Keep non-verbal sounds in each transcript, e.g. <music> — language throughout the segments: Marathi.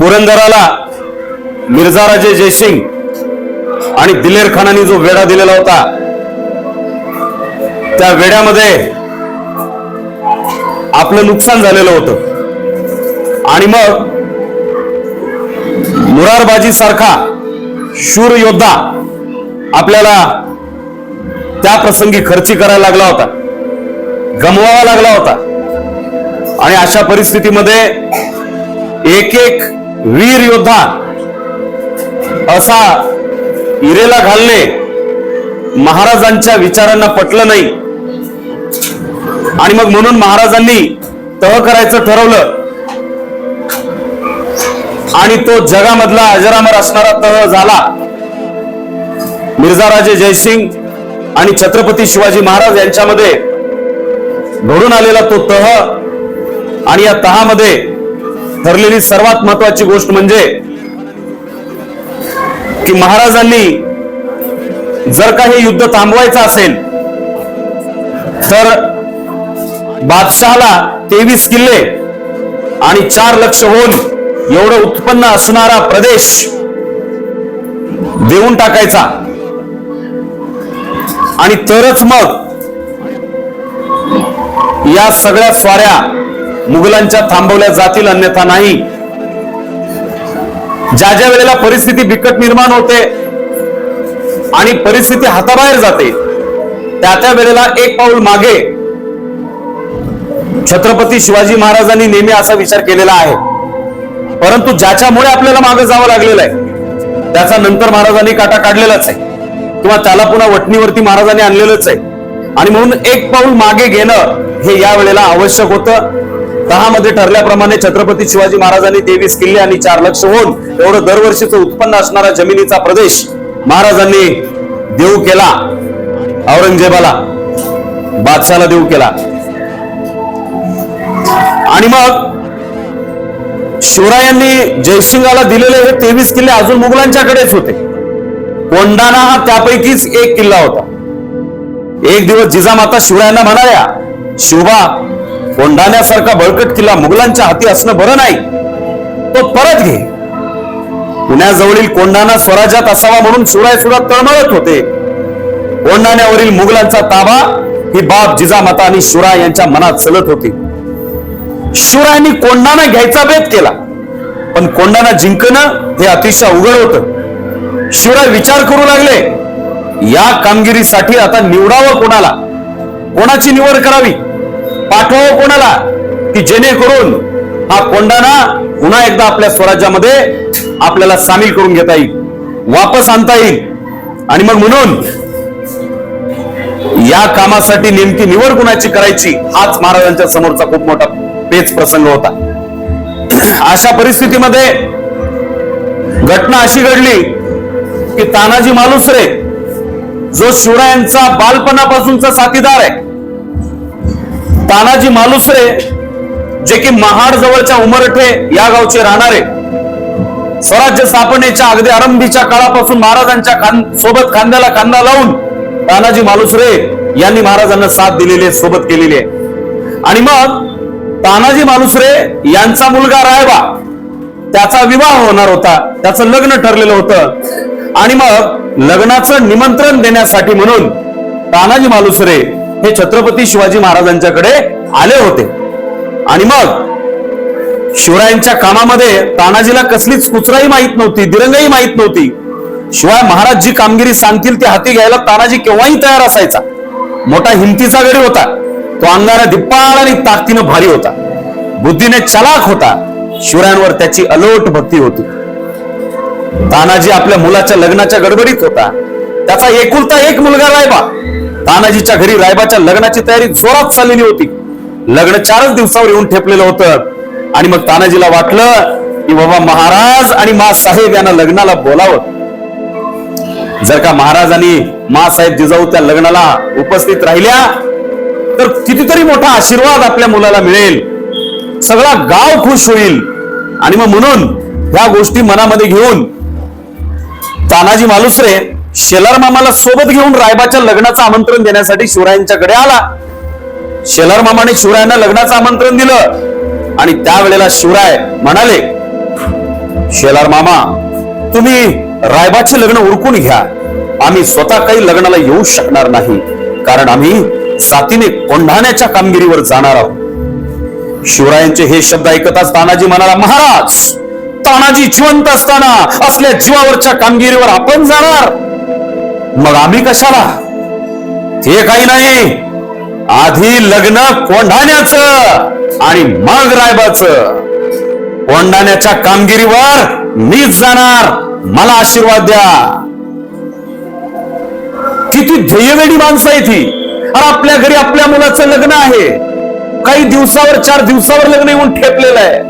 पुरंदराला मिर्झाराजे जयसिंग आणि दिलेर खानाने जो वेढा दिलेला होता त्या वेड्यामध्ये आपलं नुकसान झालेलं होतं. आणि मग मुरारबाजी सारखा शूर योद्धा आपल्याला त्या प्रसंगी खर्ची करायला लागला होता गमवावा लागला होता. आणि अशा परिस्थितीमध्ये एक एक वीर योद्धा असा इरेला घालणे महाराजांच्या विचारांना पटलं नाही. आणि मग म्हणून महाराजांनी तह करायचं ठरवलं. आणि तो जगामधला अजरामर असणारा तह झाला. मिर्झाराजे जयसिंग आणि छत्रपती शिवाजी महाराज यांच्यामध्ये घडून आलेला तो तह आणि या तहामध्ये ठरलेली सर्वात महत्वाची गोष्ट म्हणजे की महाराजांनी जर का हे युद्ध थांबवायचं असेल तर बादशहाला तेवीस किल्ले आणि चार लक्ष होऊन एवढं उत्पन्न असणारा प्रदेश देऊन टाकायचा. आणि तरच मग या सगळ्या स्वाऱ्या मुघलांच्या थांबवल्या जातील अन्यथा नाही. ज्या ज्या वेळेला परिस्थिती बिकट निर्माण होते आणि परिस्थिती हाताबाहेर जाते त्या त्या वेळेला एक पाऊल मागे. छत्रपती शिवाजी महाराजांनी नेहमी असा विचार केलेला आहे. परंतु ज्याच्यामुळे आपल्याला मागे जावं लागलेलं आहे त्याचा नंतर महाराजांनी काटा काढलेलाच आहे. किंवा त्याला पुन्हा वटणीवरती महाराजांनी आणलेलंच आहे. आणि म्हणून एक पाऊल मागे घेणं हे या वेळेला आवश्यक होतं. दहा मध्ये ठरल्याप्रमाणे छत्रपती शिवाजी महाराजांनी तेवीस किल्ले आणि चार लक्ष होऊन एवढं दरवर्षीचं उत्पन्न असणारा जमिनीचा प्रदेश महाराजांनी देऊ केला. औरंगजेबाला बादशाला देऊ केला. आणि मग शिवरायांनी जयसिंगाला दिलेले हे तेवीस किल्ले अजून मुघलांच्याकडेच होते. कोंडाणा हा त्यापैकीच एक किल्ला होता. एक दिवस जिजामाता शिवरायांना म्हणाल्या शिवबा कोंडाण्यासारखा बळकट किल्ला मुघलांच्या हाती असणं बरं नाही. तो परत घे. पुण्याजवळील कोंढाणा स्वराज्यात असावा म्हणून सुराय सुद्धा तळमळत होते. कोंडाण्यावरील मुघलांचा ताबा ही बाब जिजामाता आणि शिवराय यांच्या मनात चलत होती. शिवरायांनी कोंढाणा घ्यायचा बेत केला. पण कोंढाणा जिंकणं हे अतिशय अवघड होत. शिवराय विचार करू लागले या कामगिरीसाठी आता निवडावं कोणाला? कोणाची निवड करावी? पाठवावं कोणाला? की जेणेकरून हा कोंडाणा पुन्हा एकदा आपल्या स्वराज्यामध्ये आपल्याला सामील करून घेता येईल वापस आणता येईल. आणि मग म्हणून या कामासाठी नेमकी निवड कुणाची करायची हाच महाराजांच्या समोरचा खूप मोठा पेच प्रसंग होता. अशा परिस्थितीमध्ये घटना अशी घडली की तानाजी मालुसरे जो शिवरायांचा बालपणापासूनचा साथीदार आहे तानाजी मालुसरे जे की महाड जवळच्या उमरठे या गावचे राहणारे स्वराज्य स्थापनेच्या अगदी आरंभीच्या काळापासून महाराजांच्या खान सोबत खांद्याला खांदा लावून तानाजी मालुसरे यांनी महाराजांना साथ दिलेली आहे सोबत केलेली आहे. आणि मग तानाजी मालुसरे यांचा मुलगा रायबा त्याचा विवाह होणार होता त्याचं लग्न ठरलेलं होतं. आणि मग लग्नाचं निमंत्रण देण्यासाठी म्हणून तानाजी मालुसरे हे छत्रपती शिवाजी महाराजांच्याकडे आले होते. आणि मग शिवरायांच्या कामामध्ये तानाजीला कसलीच कुचराही माहीत नव्हती दिरंगाई माहीत नव्हती. शिवाय महाराज जी कामगिरी सांगतील ती हाती घ्यायला तानाजी केव्हाही तयार असायचा. मोठा हिमतीचा गडी होता. तो अंगारा दिप्पाळ आणि ताकदीनं भारी होता. बुद्धीने चलाक होता. शिवरायांवर त्याची अलोट भक्ती होती. तानाजी आपल्या मुलाच्या लग्नाच्या गडबडीत होता. त्याचा एकुलता एक मुलगा रायबा. तानाजीच्या घरी रायबाच्या लग्नाची तयारी जोरात चाललेली होती. लग्न चारच दिवसावर येऊन ठेपलेलं होतं. आणि मग तानाजीला वाटलं की बाबा महाराज आणि मा साहेब यांना लग्नाला बोलावं. जर का महाराज आणि मा साहेब जिजाऊ त्या लग्नाला उपस्थित राहिल्या तर कितीतरी मोठा आशीर्वाद आपल्या मुलाला मिळेल. सगळा गाव खुश होईल. आणि मग म्हणून ह्या गोष्टी मनामध्ये घेऊन तानाजी मालुसरे शेलार मामाला सोबत घेऊन रायबाच्या लग्नाचं आमंत्रण देण्यासाठी शिवरायांच्याकडे आला. शेलार मामाने शिवरायांना लग्नाचं आमंत्रण दिलं. आणि त्यावेळेला शिवराय म्हणाले शेलार मामा तुम्ही रायबाचे लग्न उरकून घ्या. आम्ही स्वतः काही लग्नाला येऊ शकणार नाही. कारण आम्ही साथीने कोंढाण्याच्या कामगिरीवर जाणार आहोत. शिवरायांचे हे शब्द ऐकताच तानाजी म्हणाला महाराज तानाजी जिवंत असताना असल्या जीवावरच्या कामगिरीवर आपण जाणार. मग आम्ही कशाला? ते काही नाही. आधी लग्न कोंढाण्याचं आणि मग रायबाचं. कोंढाण्याच्या कामगिरीवर मीच जाणार. मला आशीर्वाद द्या. किती ध्येयवेडी माणसं आहे ती अरे आपल्या घरी आपल्या मुलाचं लग्न आहे. काही दिवसावर चार दिवसावर लग्न येऊन ठेपलेलं आहे.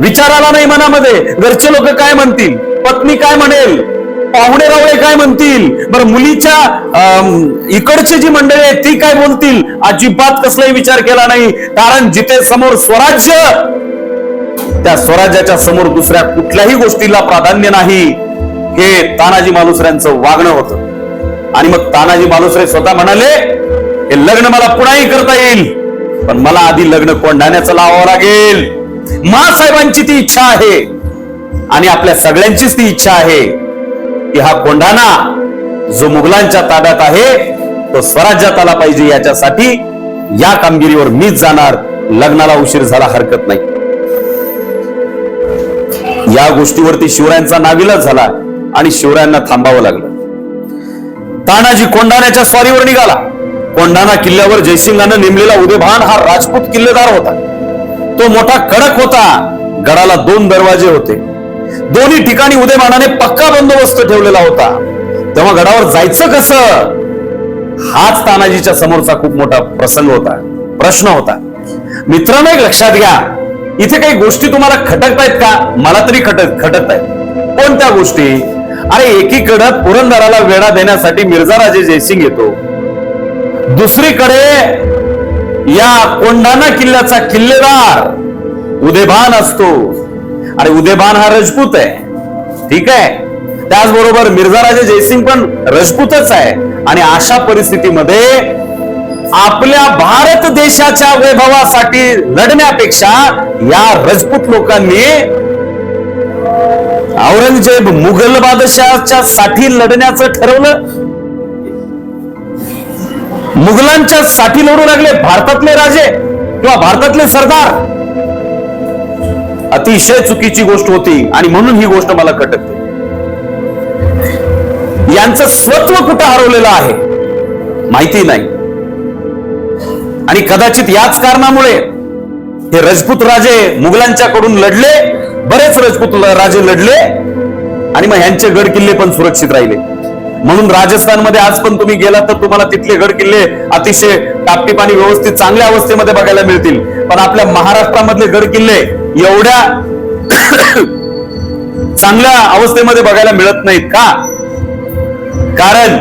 विचाराला नाही मनामध्ये. घरचे लोक काय म्हणतील? पत्नी काय म्हणेल? पाहुणे रावळे काय म्हणतील? बरं मुलीच्या अं, इकडची जी मंडळी आहे ती काय बोलतील? अजिबात कसलाही विचार केला नाही. कारण जिथे समोर स्वराज्य त्या स्वराज्याच्या समोर दुसऱ्या कुठल्याही गोष्टीला प्राधान्य नाही. हे तानाजी मालुसऱ्यांचं वागणं होतं. आणि मग तानाजी मालुसरे स्वतः म्हणाले हे लग्न मला पुन्हाही करता येईल पण मला आधी लग्न कोंढाण्याचं लावावं लागेल. साहेबांची ती इच्छा आहे. आणि आपल्या सगळ्यांचीच ती इच्छा आहे. की हा कोंढाणा जो मुघलांच्या ताब्यात आहे तो स्वराज्यात आला पाहिजे याच्यासाठी या कामगिरीवर मीच जाणार लग्नाला उशीर झाला हरकत नाही. या गोष्टीवरती शिवरायांचा नाविलाज झाला आणि शिवरायांना थांबावं लागलं. तानाजी कोंढाण्याच्या स्वारीवर निघाला. कोंढाणा किल्ल्यावर जयसिंगानं नेमलेला उदयभान हा राजपूत किल्लेदार होता. तो मोठा कडक होता. गडाला दोन दरवाजे होते. दोन्ही ठिकाणी उदयमानाने पक्का बंदोबस्त ठेवलेला होता. तेव्हा गडावर जायचं कसं? हाच तानाजीच्या समोरचा खूप मोठा प्रसंग होता. प्रश्न होता. मित्रांनो एक लक्षात घ्या. इथे काही गोष्टी तुम्हाला खटकतायत का? मला तरी खटक खटकत आहेत कोणत्या गोष्टी? अरे एकीकडं पुरंदराला वेढा देण्यासाठी मिर्झा राजे जयसिंग येतो. दुसरीकडे या कोंढाणा किल्ल्याचा किल्लेदार उदयभान असतो. आणि उदयभान हा राजपूत आहे. ठीक आहे? त्याचबरोबर मिर्झा राजे जयसिंग पण राजपूतच आहे. आणि अशा परिस्थितीमध्ये आपल्या भारत देशाच्या वैभवासाठी लढण्यापेक्षा या राजपूत लोकांनी औरंगजेब मुघल बादशाहच्या साठी लढण्याचं ठरवलं. मुघलांच्या साठी लढू लागले. भारतातले राजे किंवा भारतातले सरदार. अतिशय चुकीची गोष्ट होती आणि म्हणून ही गोष्ट मला कटकते यांचं स्वत्व कुठं हरवलेलं आहे? माहिती नाही. आणि कदाचित याच कारणामुळे हे राजपूत राजे मुघलांच्याकडून लढले बरेच राजपूत राजे लढले आणि मग ह्यांचे गड किल्ले पण सुरक्षित राहिले. म्हणून राजस्थानमध्ये आज पण तुम्ही गेलात तर तुम्हाला तिथले गड किल्ले अतिशय टापटीप आणि व्यवस्थित चांगल्या अवस्थेमध्ये बघायला मिळतील. पण आपल्या महाराष्ट्रामधले गड किल्ले एवढ्या <coughs> चांगल्या अवस्थेमध्ये बघायला मिळत नाहीत का? कारण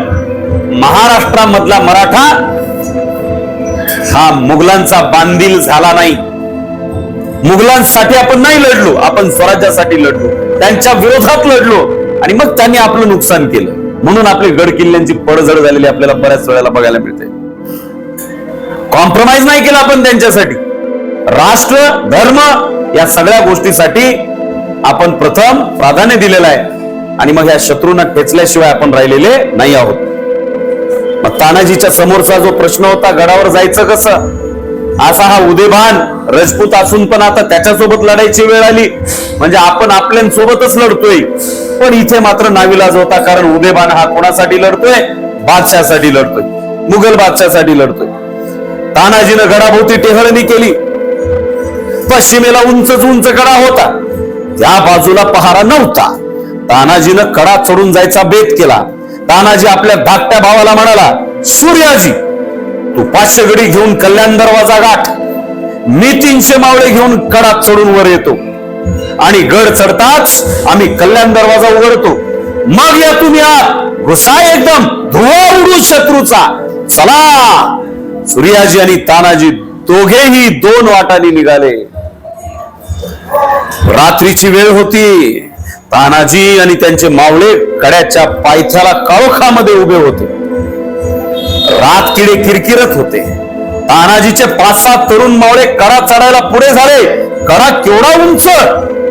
महाराष्ट्रामधला मराठा हा मुघलांचा बांधील झाला नाही. मुघलांसाठी आपण नाही लढलो आपण स्वराज्यासाठी लढलो. त्यांच्या विरोधात लढलो आणि मग त्यांनी आपलं नुकसान केलं. म्हणून आपले गड किल्ल्यांची पडझड झालेली आपल्याला बऱ्याच वेळेला बघायला मिळते. कॉम्प्रोमाइज नाही केला आपण त्यांच्यासाठी. राष्ट्र धर्म या सगळ्या गोष्टीसाठी आपण प्रथम प्राधान्य दिलेलं आहे. आणि मग या शत्रूंना ठेचल्याशिवाय आपण राहिलेले नाही आहोत. मग तानाजीच्या समोरचा जो प्रश्न होता गडावर जायचं कसं? असा हा उदयभान रजपूत असून पण आता त्याच्यासोबत लढायची वेळ आली. म्हणजे आपण आपल्यासोबतच लढतोय. पण इथे मात्र नाविलाज होता कारण उदेबान हा कोणासाठी लढतोय? बादशाहसाठी लढतोय. मुघल बादशाहसाठी लढतोय. तानाजीनं गडाभोवती टेहळणी केली. पश्चिमेला उंचच उंच कडा होता. त्या बाजूला पहारा नव्हता. तानाजीनं कडा चढून जायचा बेत केला. तानाजी आपल्या धाकट्या भावाला म्हणाला सूर्याजी तू पाचशे गडी घेऊन कल्याण दरवाजा गाठ. मी तीनशे मावळे घेऊन कडा चढून वर येतो. आणि गड चढताच आम्ही कल्याण दरवाजा उघडतो. मग या तुम्ही आत. घुसा एकदम. धुवा उडू शत्रूचा. चला. सूर्याजी आणि तानाजी दोघेही दोन वाटांनी निघाले. रात्रीची वेळ होती. तानाजी आणि त्यांचे मावळे कड्याच्या पायथ्याला काळोखामध्ये उभे होते. रात किडे किरकिरत होते. तानाजीचे पाच सात तरुण मावळे कडा चढायला पुढे झाले. कडा केवढा उंच?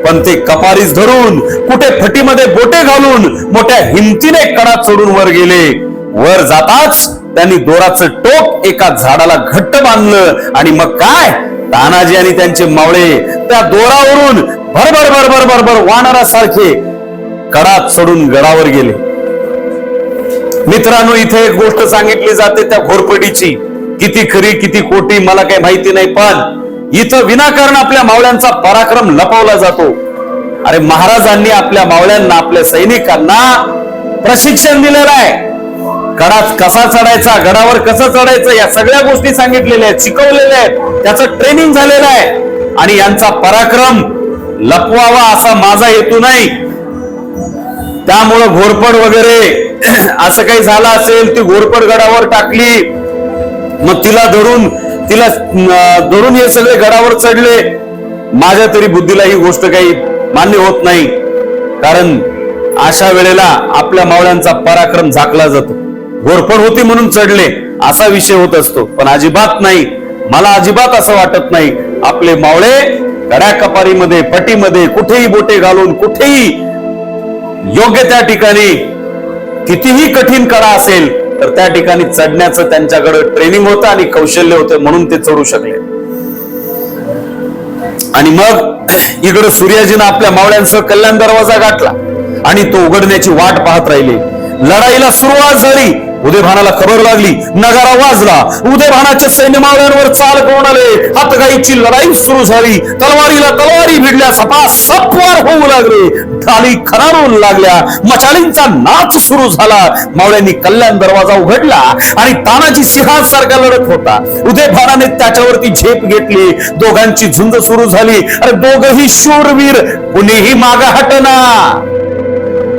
पण ते कपारीस धरून कुठे फटीमध्ये बोटे घालून मोठ्या हिमतीने कडा चढून वर गेले. वर जाताच त्यांनी दोराचं टोक एका झाडाला घट्ट बांधलं. आणि मग काय? तानाजी आणि त्यांचे मावळे त्या दोरावरून भरभर भरभर भरभर वानरासारखे कडा चढून गडावर गेले. मित्रांनो इथे एक गोष्ट सांगितली जाते त्या घोरपडीची. किती खरी किती खोटी मला काही माहिती नाही पण इथं विनाकारण आपल्या मावळ्यांचा पराक्रम लपवला जातो. अरे महाराजांनी आपल्या मावळ्यांना आपल्या सैनिकांना प्रशिक्षण दिलेलं आहे. गडात कसा चढायचा गडावर कसं चढायचं या सगळ्या गोष्टी सांगितलेल्या आहेत शिकवलेल्या आहेत. त्याचं ट्रेनिंग झालेलं आहे. आणि यांचा पराक्रम लपवावा असा माझा हेतू नाही. त्यामुळं घोरपड वगैरे <clears throat> असं काही झालं असेल ती घोरपड गडावर टाकली मग तिला धरून तिला धरून हे सगळे गडावर चढले. माझ्या तरी बुद्धीला ही गोष्ट काही मान्य होत नाही. कारण अशा वेळेला आपल्या मावळ्यांचा पराक्रम झाकला जातो. घोरपड होती म्हणून चढले असा विषय होत असतो. पण अजिबात नाही. मला अजिबात असं वाटत नाही. आपले मावळे गड्या कपारीमध्ये पटीमध्ये कुठेही बोटे घालून कुठेही योग्य त्या ठिकाणी कितीही कठीण करा असेल तर त्या ठिकाणी चढण्याचं त्यांच्याकडे ट्रेनिंग होतं आणि कौशल्य होतं म्हणून ते चढू शकले. आणि मग <clears throat> इकडे सूर्याजीनं आपल्या मावळ्यांसह कल्याण दरवाजा गाठला आणि तो उघडण्याची वाट पाहत राहिले. लढाईला सुरुवात झाली. उदयभानाला खबर लागली. नगारा वाजला. उदयभानाच्या सैन्य मावळ्यांवर चाल करून आले. हातगाईची लढाई सुरू झाली. तलवारीला तलवारी भिडल्या. सपा सपवार होऊ लागले. ढाली खरारून लागल्या. मचालींचा नाच सुरू झाला. मावळ्यांनी कल्याण दरवाजा उघडला आणि तानाजी सिंहासारखा लढत होता. उदयभानाने त्याच्यावरती झेप घेतली. दोघांची झुंज सुरू झाली. अरे दोघही शूरवीर कुणीही माग हटना.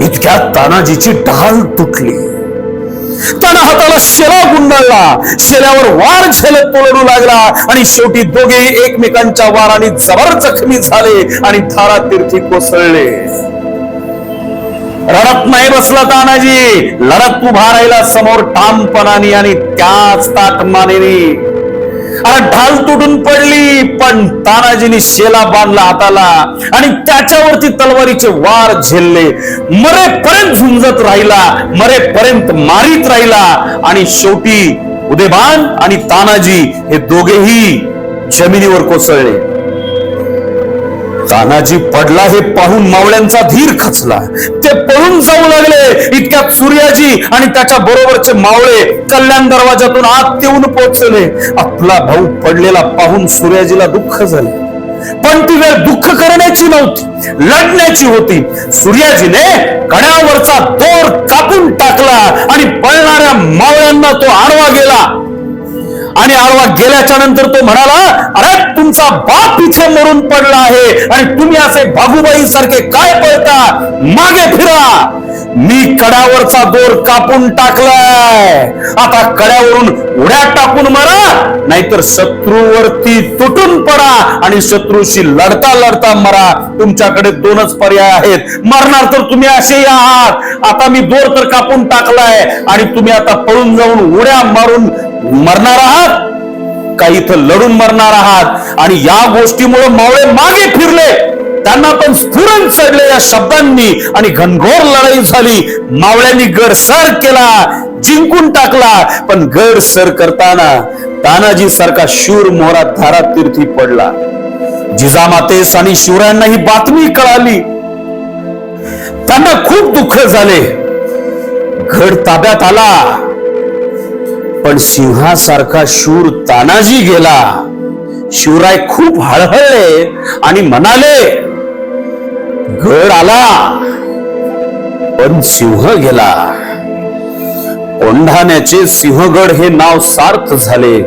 इतक्यात तानाजीची ढाल तुटली. त्यानं हाताला शेला गुंडाळला. शेल्यावर वार झेलत तो लढू लागला आणि शेवटी दोघे एकमेकांच्या वाराने जबर जखमी झाले आणि धारा तीर्थी कोसळले. रडत नाही बसला तानाजी. लढत उभा राहिला समोर ठामपणाने आणि त्याच ताटमानेने अरे ढाल तुटून पडली पण तानाजीने शेला बांधला हाताला आणि त्याच्यावरती तलवारीचे वार झेलले. मरेपर्यंत झुंजत राहिला मरेपर्यंत मारीत राहिला. आणि शेवटी उदयभान आणि तानाजी हे दोघेही जमिनीवर कोसळले. तानाजी पडला हे पाहून मावळ्यांचा धीर खचला. ते पळून जाऊ लागले. इतक्यात सूर्याजी आणि त्याच्या बरोबरचे मावळे कल्याण दरवाजातून आत येऊन पोहोचले. आपला भाऊ पडलेला पाहून सूर्याजीला दुःख झाले. पण ती वेळ दुःख करण्याची नव्हती लढण्याची होती. सूर्याजीने कण्यावरचा दोर कापून टाकला आणि पळणाऱ्या मावळ्यांना तो आडवा गेला. आणि आडवा गेल्याच्यानंतर तो म्हणाला अरे तुमचा बाप पिछे मरून पडला आहे आणि तुम्ही असे बाबूबाई सारखे काय पळता? मागे फिरा. मी कड्यावरचा दोर कापून टाकलाय. आता कड्यावरून उड्या टाकून मरा नाहीतर शत्रूवरती तुटून पडा आणि शत्रूशी लढता लढता मरा. तुमच्याकडे दोनच पर्याय आहेत. मरणार तर तुम्ही असेही आहात. आता मी दोर तर कापून टाकलाय आणि तुम्ही आता पळून जाऊन उड्या मारून मरणार आहात? का इथं लढून मरणार आहात. आणि या गोष्टीमुळे मावळे मागे फिरले. त्यांना पण स्फुरण चढले या शब्दांनी. आणि घनघोर लढाई झाली. मावळ्यांनी गड सर केला. जिंकून टाकला. पण गड सर करताना तानाजी सारखा शूर मोहरा धारा तीर्थी पडला. जिजामातेस आणि शिवरायांना ही बातमी कळाली. त्यांना खूप दुःख झाले. गड ताब्यात आला. पण सिंहासारखा शूर तानाजी गेला. शिवराय खूप हळहळले आणि म्हणाले गड आला. पण सिंह गेला. कोंढाण्याचे सिंहगड हे नाव सार्थ झाले.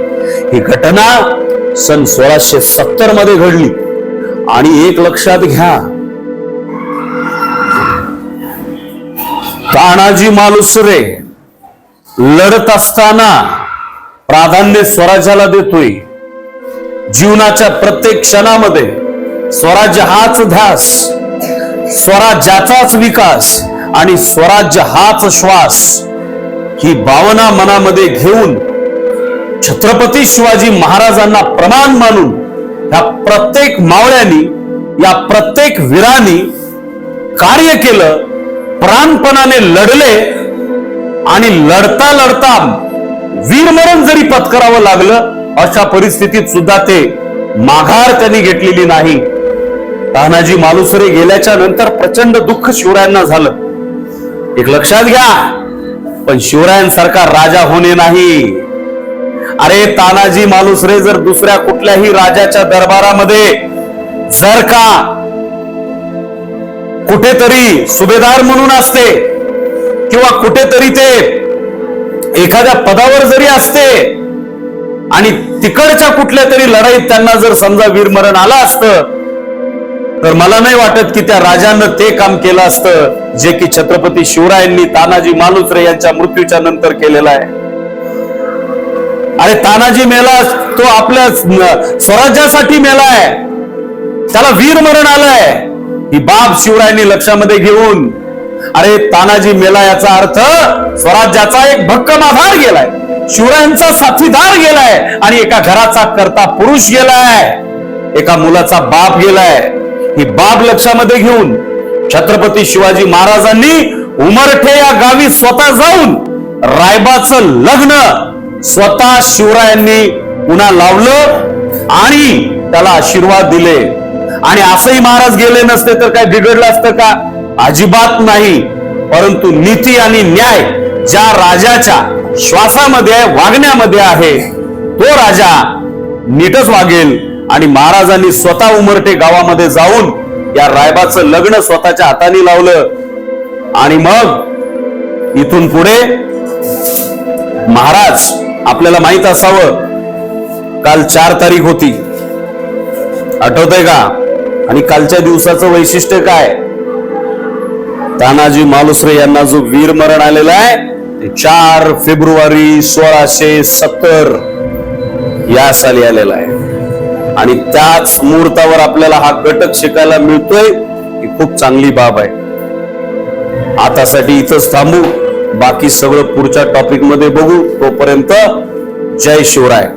ही घटना सन सोळाशे सत्तरमध्ये घडली. आणि एक लक्षात घ्या. तानाजी मालुसरे लढत असताना प्राधान्य स्वराज्याला देतोय. जीवनाच्या प्रत्येक क्षणामध्ये स्वराज्य हाच ध्यास स्वराज्याचाच विकास आणि स्वराज्य हाच श्वास ही भावना मनामध्ये घेऊन छत्रपती शिवाजी महाराजांना प्रमाण मानून ह्या प्रत्येक मावळ्यांनी या प्रत्येक वीरांनी कार्य केलं प्राणपणाने लढले आणि लढता लढता वीरमरण जरी पत्करावं लागलं अशा परिस्थितीत सुद्धा ते माघार त्यांनी घेतलेली नाही. तानाजी मालुसरे गेल्याच्यानंतर प्रचंड दुःख शिवरायांना झालं. एक लक्षात घ्या पण शिवरायांसारखा राजा होणे नाही. अरे तानाजी मालुसरे जर दुसऱ्या कुठल्याही राजाच्या दरबारामध्ये जर का कुठेतरी सुभेदार म्हणून असते किंवा कुठेतरी ते एखाद्या पदावर जरी असते आणि तिकडच्या कुठल्या तरी लढाईत त्यांना जर समजा वीरमरण आलं असतं तर मला नाही वाटत की त्या राजानं ते काम केलं असतं जे की छत्रपती शिवरायांनी तानाजी मालुसरे यांच्या मृत्यूच्या नंतर केलेलं आहे. अरे तानाजी मेला तो आपल्या स्वराज्यासाठी मेलाय त्याला वीर मरण आलंय. ही बाब शिवरायांनी लक्षामध्ये घेऊन अरे तानाजी मेला याचा अर्थ स्वराज्याचा एक भक्कम आधार गेलाय. शिवरायांचा साथीदार गेलाय आणि एका घराचा करता पुरुष गेलाय. एका मुलाचा बाप गेलाय. ही बाब लक्षामध्ये घेऊन छत्रपती शिवाजी महाराजांनी उमरठे या गावी स्वतः जाऊन रायबाचं लग्न स्वतः शिवरायांनी पुन्हा लावलं आणि त्याला आशीर्वाद दिले. आणि असंही महाराज गेले नसते तर काय बिघडलं असतं का? अजिबात नाही परंतु नीती आणि न्याय ज्या राजाच्या श्वासामध्ये आहे वागण्यामध्ये आहे तो राजा नीटच वागेल आणि महाराजांनी स्वतः उमरटे गावामध्ये जाऊन या रायबाचं लग्न स्वतःच्या हाताने लावलं. आणि मग इथून पुढे महाराज आपल्याला माहीत असावं काल चार तारीख होती. आठवतंय का? आणि कालच्या दिवसाचं वैशिष्ट्य काय? तानाजी मालुसरे यांना जो वीर मरण आलेला आहे ते चार फेब्रुवारी सोळाशे सत्तर या साली आलेला आहे. आणि त्याच मुहूर्तावर आपल्याला हा घटक शिकायला मिळतोय ही खूप चांगली बाब आहे. आतासाठी इथंच थांबू बाकी सगळं पुढच्या टॉपिकमध्ये बघू. तोपर्यंत जय शिवराय.